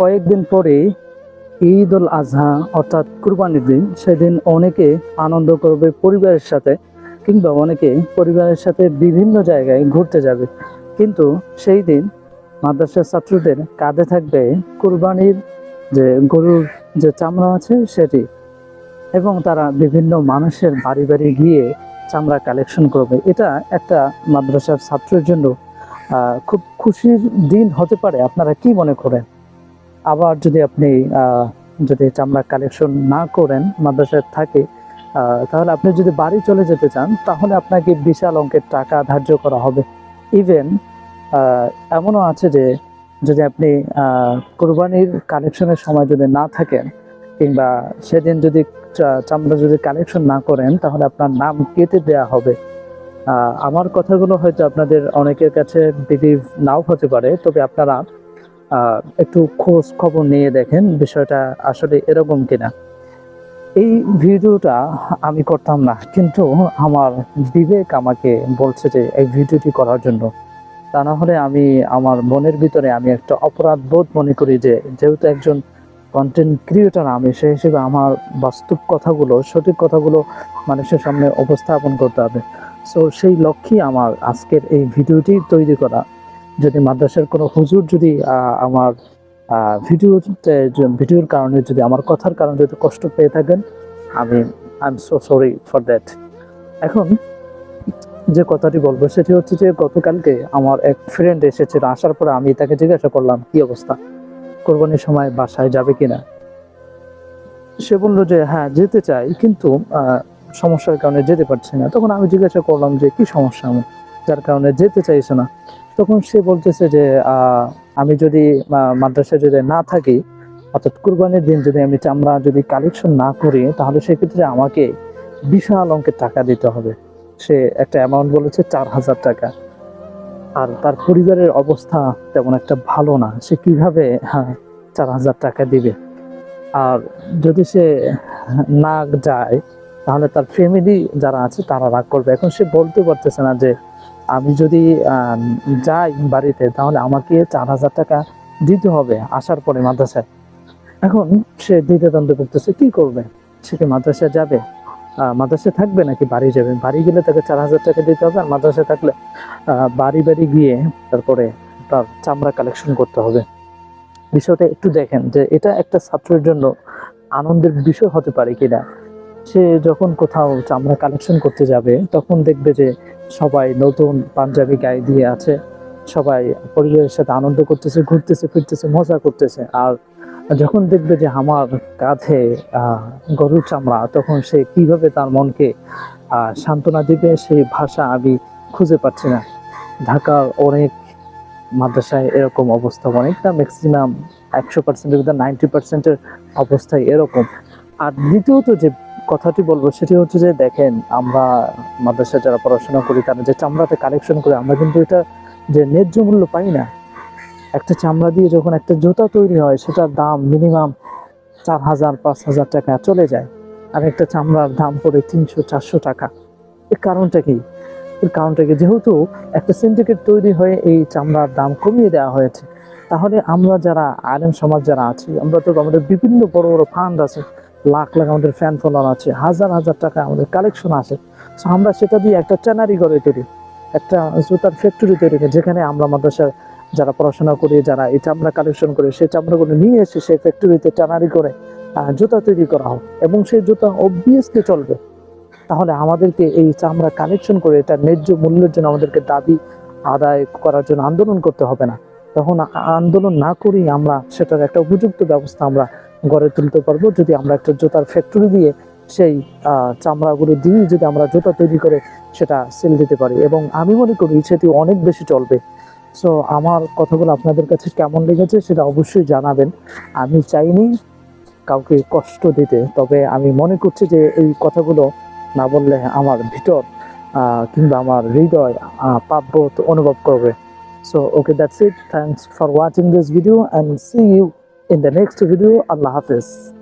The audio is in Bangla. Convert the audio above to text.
কয়েকদিন পরে ঈদ উল আজহা, অর্থাৎ কুরবানির দিন, সেদিন অনেকে আনন্দ করবে পরিবারের সাথে, কিংবা অনেকে পরিবারের সাথে বিভিন্ন জায়গায় ঘুরতে যাবে। কিন্তু সেই দিন মাদ্রাসার ছাত্রদের কাঁধে থাকবে কুরবানির যে গরুর যে চামড়া আছে সেটি, এবং তারা বিভিন্ন মানুষের বাড়ি বাড়ি গিয়ে চামড়া কালেকশন করবে। এটা একটা মাদ্রাসার ছাত্রের জন্য খুব খুশির দিন হতে পারে। আপনারা কি মনে করেন? আবার যদি আপনি যদি চামড়া কালেকশন না করেন, মাদ্রাসায় থাকে তাহলে আপনি যদি বাড়ি চলে যেতে চান, তাহলে আপনাকে বিশাল অঙ্কের টাকা ধার্য করা হবে। ইভেন এমনও আছে যে, যদি আপনি কোরবানির কালেকশনের সময় যদি না থাকেন, কিংবা সেদিন যদি চামড়া যদি কালেকশন না করেন, তাহলে আপনার নাম কেটে দেওয়া হবে। আমার কথাগুলো হয়তো আপনাদের অনেকের কাছে বিলিভ নাও হতে পারে, তবে আপনারা একটু খোঁজ খবর নিয়ে দেখেন বিষয়টা আসলে এরকম কিনা। এই ভিডিওটা আমি করতাম না, কিন্তু আমার বিবেক আমাকে বলছে যে এই ভিডিওটি করার জন্য। তা না হলে আমি আমার মনের ভিতরে আমি একটা অপরাধ বোধ মনে করি যে, যেহেতু একজন কন্টেন্ট ক্রিয়েটর আমি সেই হিসেবে আমার বাস্তব কথাগুলো, সঠিক কথাগুলো মানুষের সামনে উপস্থাপন করতে হবে। সো সেই লক্ষ্যেই আমার আজকের এই ভিডিওটি তৈরি করা। যদি মাদ্রাসার কোনো হুজুর যদি আমার ভিডিও ভিডিওর কারণে যদি আমার কথার কারণে যদি কষ্ট পেয়ে থাকেন, আমি I am so sorry for that এখন যে কথাটি বলব সেটি হচ্ছে যে, গতকালকে আমার এক ফ্রেন্ড এসেছিল, আসার পরে আমি তাকে জিজ্ঞাসা করলাম, কি অবস্থা? কোরবানির সময় বাসায় যাবে কিনা? সে বলল যে হ্যাঁ যেতে চাই, কিন্তু সমস্যার কারণে যেতে পারছি না। তখন আমি জিজ্ঞাসা করলাম যে, কি সমস্যা আমার? যার কারণে যেতে চাইছে না? তখন সে বলতেছে যে আমি যদি মাদ্রাসায় যদি না থাকি, অর্থাৎ কুরবানির দিন যদি আমি চামড়া যদি কালেকশন না করি, তাহলে সেক্ষেত্রে আমাকে বিশাল অঙ্কের টাকা দিতে হবে। সে একটা অ্যামাউন্ট বলেছে চার হাজার টাকা। আর তার পরিবারের অবস্থা তেমন একটা ভালো না। সে কীভাবে চার হাজার টাকা দিবে? আর যদি সে না যায়, তাহলে তার ফ্যামিলি যারা আছে তারা রাগ করবে। এখন সে বলতে পারতেছে না যে আমি যদি যাই বাড়িতে, তাহলে আমাকে চার হাজার টাকা দিতে হবে আসার পরে মাদ্রাসায়। এখন সে দ্বিতীয় দ্বন্দ্ব করতেছে, কি করবে? সে কি মাদ্রাসায় যাবে? মাদ্রাসায় থাকবে নাকি বাড়ি যাবে? বাড়ি গেলে তাকে চার হাজার টাকা দিতে হবে, আর মাদ্রাসায় থাকলে বাড়ি বাড়ি গিয়ে তারপরে তার চামড়া কালেকশন করতে হবে। বিষয়টা একটু দেখেন যে এটা একটা ছাত্রের জন্য আনন্দের বিষয় হতে পারে কিনা। সে যখন কোথাও চামড়া কালেকশন করতে যাবে, তখন দেখবে যে সবাই নতুন পাঞ্জাবি গায়ে দিয়ে আছে, সবাই পরিবারের সাথে আনন্দ করতেছে, ঘুরতেছে, ফিরতেছে, মজা করতেছে। আর যখন দেখবে যে আমার কাঁধে গরুর চামড়া, তখন সে কীভাবে তার মনকে সান্ত্বনা দিবে, সেই ভাষা আমি খুঁজে পাচ্ছি না। ঢাকার অনেক মাদ্রাসায় এরকম অবস্থা, অনেকটা ম্যাক্সিমাম একশো পার্সেন্টের নাইনটি পার্সেন্টের অবস্থায় এরকম। আর দ্বিতীয়ত যে কথাটি বলব, সেটি হচ্ছে যে দেখেন, আমরা মাদ্রাসায় যারা পড়াশোনা করি, তারা যে চামড়াতে কালেকশন করে, আমরা কিন্তু এটা যে ন্যায্য মূল্য পাই না। একটা চামড়া দিয়ে যখন একটা জুতা তৈরি হয়, সেটার দাম মিনিমাম চার হাজার, পাঁচ হাজার টাকা চলে যায়। আর একটা চামড়ার দাম পড়ে তিনশো, চারশো টাকা। এর কারণটা কি? এর কারণটা কি? যেহেতু একটা সিন্ডিকেট তৈরি হয়ে এই চামড়ার দাম কমিয়ে দেওয়া হয়েছে, তাহলে আমরা যারা আলেম সমাজ যারা আছি, আমরা তো আমাদের বিভিন্ন বড় বড় ফান্ড আছে লাখ লাখ আমাদের ফ্যান ফলোয়ার আছে, হাজার হাজার টাকা আমাদের কালেকশন আছে So, আমরা সেটা দিয়ে একটা ট্যানারি করে তুলি, একটা জুতার ফ্যাক্টরি তৈরি করি, যেখানে আমরা মাদ্রাসার যারা পড়াশোনা করি, যারা এই চামড়া কালেকশন করে সেই চামড়াগুলো নিয়ে এসে সেই ফ্যাক্টরিতে ট্যানারি করে জুতা তৈরি করা হোক এবং সেই জুতা অবভিয়াসলি চলবে। তাহলে আমাদেরকে এই চামড়া কালেকশন করে, এটা ন্যায্য মূল্যের জন্য আমাদেরকে দাবি আদায় করার জন্য আন্দোলন করতে হবে না। তখন আন্দোলন না করেই আমরা সেটার একটা উপযুক্ত ব্যবস্থা আমরা গড়ে তুলতে পারব। যদি আমরা একটা জুতার ফ্যাক্টরি দিয়ে সেই চামড়াগুলো দিয়ে যদি আমরা জুতা তৈরি করে সেটা সেল দিতে পারি। এবং আমি মনে করি সেটি অনেক বেশি চলবে। সো আমার কথাগুলো আপনাদের কাছে কেমন লেগেছে সেটা অবশ্যই জানাবেন। আমি চাইনি কাউকে কষ্ট দিতে, তবে আমি মনে করছি যে এই কথাগুলো না বললে আমার ভিতর কিংবা আমার হৃদয় পাপবোধ অনুভব করবে। So okay that's it thanks for watching this video and see you in the next video. Allah Hafiz.